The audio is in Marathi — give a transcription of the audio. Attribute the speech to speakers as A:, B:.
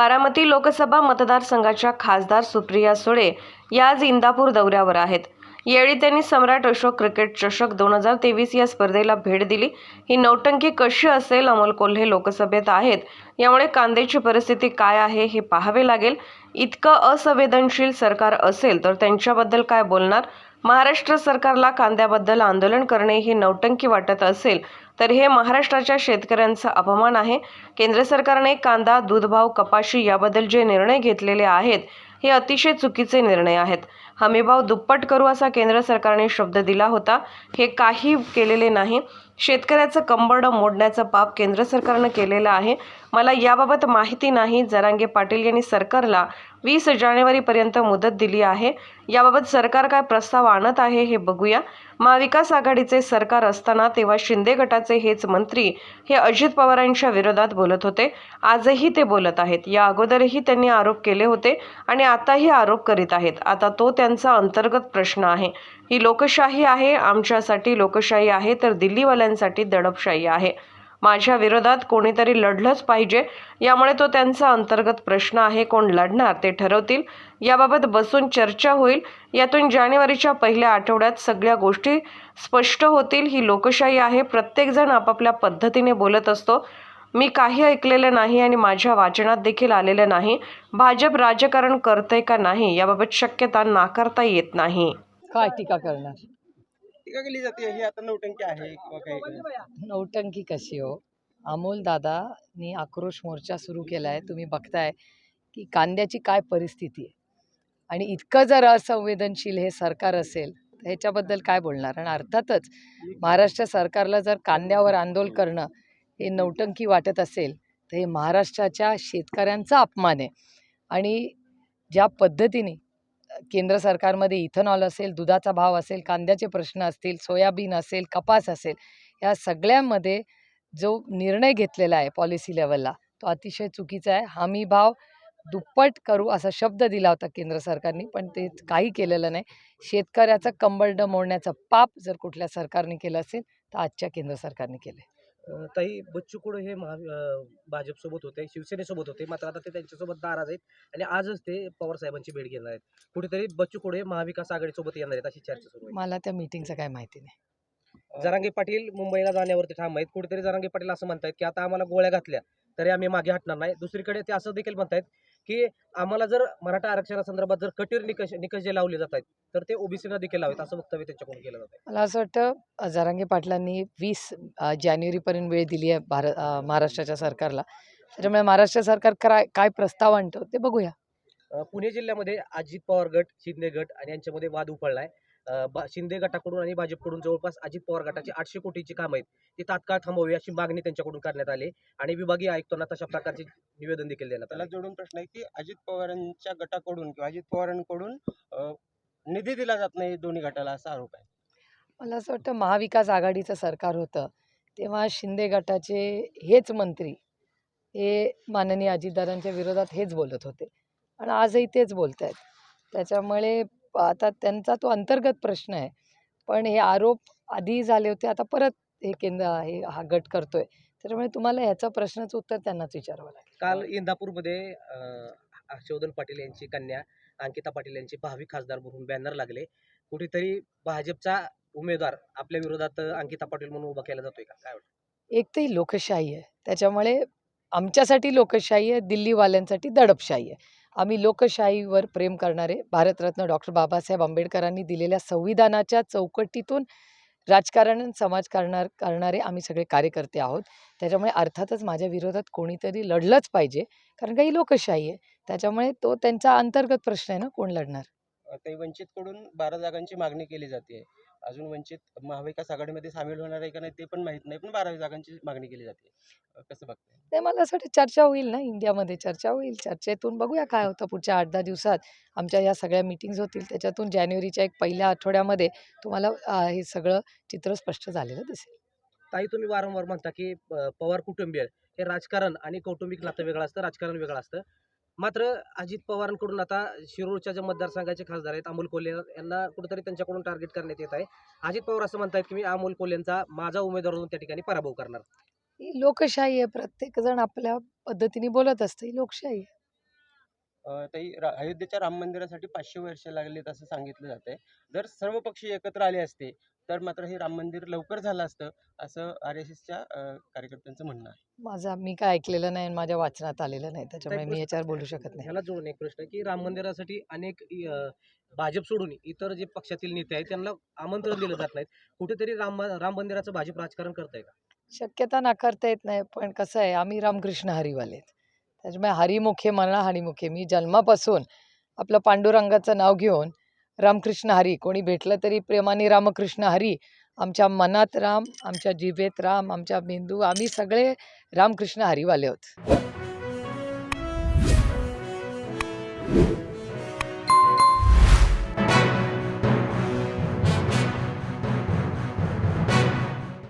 A: बारामती लोकसभा मतदारसंघाच्या खासदार सुप्रिया सुळे या आज इंदापूर दौऱ्यावर आहेत. यावेळी त्यांनी सम्राट अशोक क्रिकेट चषक दोन हजार तेवीस या स्पर्धेला भेट दिली. ही नौटंकी कशी असेल? अमोल कोल्हे लोकसभेत आहेत. यामुळे कांद्याची परिस्थिती काय आहे हे पाहावे लागेल. इतकं असंवेदनशील सरकार असेल तर त्यांच्याबद्दल काय बोलणार? महाराष्ट्र सरकारला कांद्याबद्दल आंदोलन करणे ही नौटंकी वाटत असेल तर हे महाराष्ट्राच्या शेतकऱ्यांचा अपमान आहे. केंद्र सरकारने कांदा दूधभाव कपाशी याबद्दल जे निर्णय घेतलेले आहेत हे अतिशय चुकीचे निर्णय आहेत. हमीभाव दुप्पट करू असा केंद्र सरकारने शब्द दिला होता. हे काही केलेले नाही. शेतकऱ्याचं कंबरडं मोडण्याचं पाप केंद्र सरकारनं केलेलं आहे. मला याबाबत माहिती नाही. जरांगे पाटील यांनी सरकारला वीस जानेवारीपर्यंत मुदत दिली आहे. याबाबत सरकार काय प्रस्ताव आणत आहे हे बघूया. महाविकास आघाडीचे सरकार असताना तेव्हा शिंदे गटाचे हेच मंत्री हे अजित पवारांच्या विरोधात बोलत होते. आजही ते बोलत आहेत. या अगोदरही त्यांनी आरोप केले होते आणि आताही आरोप करीत आहेत. आता तो त्या त्यांचा अंतर्गत प्रश्न आहे. ही लोकशाही आहे आमच्यासाठी लोकशाही आहे तर दिल्लीवाल्यांसाठी दडपशाही आहे. माझ्या विरोधात कोणीतरी लढलंच पाहिजे यामुळे तो त्यांचा अंतर्गत प्रश्न आहे कोण लढणार ते ठरवतील. याबाबत बसून चर्चा होईल. यातून जानेवारीच्या पहिल्या आठवड्यात सगळ्या गोष्टी स्पष्ट होतील. ही लोकशाही आहे प्रत्येकजण आपापल्या पद्धतीने बोलत असतो. मी काही ऐकलेलं नाही आणि माझ्या वाचनात देखील आलेलं नाही. भाजप राजकारण करतंय का नाही याबाबत शक्यता नाकारता येत नाही.
B: काय टीका करणार?
C: टीका केली जाते. ही आता नौटंकी आहे किंवा काही
B: नौटंकी कशी हो? अमोल दादानी आक्रोश मोर्चा सुरू केला आहे तुम्ही बघताय की कांद्याची काय परिस्थिती आहे? आणि इतकं जर असंवेदनशील हे सरकार असेल तर ह्याच्याबद्दल काय बोलणार? आणि अर्थातच महाराष्ट्र सरकारला जर कांद्यावर आंदोलन करणं हे नौटंकी वाटत असेल तर हे महाराष्ट्राच्या शेतकऱ्यांचा अपमान आहे. आणि ज्या पद्धतीने केंद्र सरकारमध्ये इथेनॉल असेल दुधाचा भाव असेल कांद्याचे प्रश्न असतील सोयाबीन असेल कपास असेल या सगळ्यामध्ये जो निर्णय घेतलेला आहे पॉलिसी लेवलला तो अतिशय चुकीचा आहे. हमी भाव दुप्पट करू असा शब्द दिला होता केंद्र सरकारने पण ते काही केलेलं नाही. शेतकऱ्याचं कंबरडं मोडण्याचं पाप जर कुठल्या सरकारने केलं असेल तर आजच्या केंद्र सरकारने केलं
C: आहे ताई बच्चू कडू हे महा भाजपसोबत होते शिवसेनेसोबत होते. मात्र आता ते त्यांच्यासोबत नाराज आहेत आणि आजच ते पवार साहेबांची भेट घेणार आहेत. कुठेतरी बच्चू कडू हे महाविकास आघाडीसोबत येणार आहेत अशी चर्चा सुरू आहे.
B: मला त्या मीटिंगचं काय माहिती नाही.
C: जरांगे पाटील मुंबईला जाण्यावरती ठाम आहेत. कुठेतरी जरांगे पाटील असं म्हणतायत की आता आम्हाला गोळ्या घातल्या तरी आम्ही मागे हटणार नाही. दुसरीकडे ते असं देखील म्हणतायत की आम्हाला जर मराठा आरक्षणासंदर्भात जर कठीण निकष निकष जे लावले जात आहेत तर ते ओबीसीला देखील लावावेत असं वक्तव्य त्यांच्याकडून केलं जात आहे
B: मला असं वाटतं जरांगे पाटलांनी वीस जानेवारीपर्यंत वेळ दिली आहे भारत महाराष्ट्राच्या सरकारला. त्याच्यामुळे महाराष्ट्र सरकार काय काय प्रस्ताव आणतं ते बघूया.
C: पुणे जिल्ह्यामध्ये अजित पवार गट शिंदे गट आणि यांच्यामध्ये वाद उफळलाय. अ, बा- शिंदे गटाकडून आणि भाजपकडून जवळपास अजित पवार गटाची आठशे कोटीची काम आहेत ती तात्काळ थांबवावी अशी मागणी त्यांच्याकडून करण्यात आली आणि विभागीय आयुक्तांना तशा प्रकारचे निवेदन देखील देण्यात
D: त्याला
C: आलं
D: जोडून प्रश्न आहे की अजित पवारांच्या गटाकडून किंवा अजित पवारांकडून अ, निधी दिला जात नाही दोन्ही गटाला असा आरोप आहे.
B: मला असं वाटतं महाविकास आघाडीचं सरकार होतं तेव्हा शिंदे गटाचे हेच मंत्री हे माननीय अजितदादांच्या विरोधात हेच बोलत होते. आणि आजही तेच बोलत आहेत त्याच्यामुळे आता त्यांचा तो अंतर्गत प्रश्न आहे. पण हे आरोप आधी झाले होते आता परत हे केंद्र हे हा गट करतोय. त्याच्यामुळे तुम्हाला ह्याचं प्रश्नाचं उत्तर त्यांनाच विचारावं लागेल.
C: काल इंदापूरमध्ये हर्षवर्धन पाटील यांची कन्या अंकिता पाटील यांचे भावी खासदार म्हणून बॅनर लागले. कुठेतरी भाजपचा उमेदवार आपल्या विरोधात अंकिता पाटील म्हणून उभा केला जातोय का? काय वाटतं?
B: एक तर ही लोकशाही आहे. त्याच्यामुळे आमच्यासाठी लोकशाही आहे दिल्लीवाल्यांसाठी दडपशाही आहे. आम्ही लोकशाहीवर प्रेम करणारे भारतरत्न डॉक्टर बाबासाहेब आंबेडकरांनी दिलेल्या संविधानाच्या चौकटीतून राजकारण समाज करणार करणारे आम्ही सगळे कार्यकर्ते आहोत. त्याच्यामुळे अर्थातच माझ्या विरोधात कोणीतरी लढलंच पाहिजे कारण काही लोकशाही आहे. त्याच्यामुळे तो त्यांचा अंतर्गत प्रश्न आहे ना कोण लढणार?
D: ते वंचितकडून बारा जागांची मागणी केली जाते. अजून वंचित महाविकास आघाडीमध्ये सामील होणार आहे का नाही ते पण माहीत नाही पण बारा जागांची मागणी केली जाते. कसं बघताय?
B: ते मला असं वाटतं चर्चा होईल ना इंडियामध्ये चर्चा होईल. चर्चेतून बघूया काय होतं पुढच्या आठ दहा दिवसात. आमच्या या सगळ्या मीटिंग्स होतील. त्याच्यातून जानेवारीच्या एक पहिल्या आठवड्यामध्ये तुम्हाला हे सगळं चित्र स्पष्ट झालेलं दिसेल.
C: ताई तुम्ही वारंवार म्हणता की पवार कुटुंबीय. हे राजकारण आणि कौटुंबिक नातं वेगळं असतं राजकारण वेगळं असतं. मात्र अजित पवारांकडून आता शिरूरच्या ज्या मतदारसंघाचे खासदार आहेत अमोल कोल्हे यांना कुठेतरी त्यांच्याकडून टार्गेट करण्यात येत आहे. अजित पवार असं म्हणतायत की मी अमोल कोल्हेंचा माझा उमेदवार म्हणून त्या ठिकाणी पराभव करणार.
B: ही लोकशाही आहे. प्रत्येक जण आपल्या पद्धतीने बोलत असतं. ही लोकशाही आहे.
D: ताई रा अयोध्येच्या राम मंदिरासाठी पाचशे वर्ष लागलीत असं सांगितलं जात आहे जर सर्व पक्ष एकत्र आले असते तर मात्र हे राम मंदिर लवकर झालं असतं असं आर एस एसच्या कार्यकर्त्यांचं म्हणणं आहे.
B: माझा मी काय ऐकलेलं नाही आणि माझ्या वाचनात आलेलं नाही त्याच्यामुळे मी याच्यावर बोलू शकत नाही.
C: ह्याला जोडून एक प्रश्न की राम मंदिरासाठी अनेक भाजप सोडून इतर जे पक्षातील नेते आहेत त्यांना आमंत्रण दिलं जात नाहीत कुठेतरी राम राम मंदिराचं भाजप राजकारण करताय का?
B: शक्यता नाकारता येत नाही पण कसं आहे आम्ही रामकृष्ण हरीवाले. त्याच्यामुळे हरिमुखे म्हणा हरिमुखे मी जन्मापासून आपलं पांडुरंगाचं नाव घेऊन रामकृष्ण हरी. कोणी भेटलं तरी प्रेमाने रामकृष्ण हरी. आमच्या मनात राम आमच्या जिभेत राम आमच्या मेंदू आम्ही सगळे रामकृष्ण हरीवाले आहोत.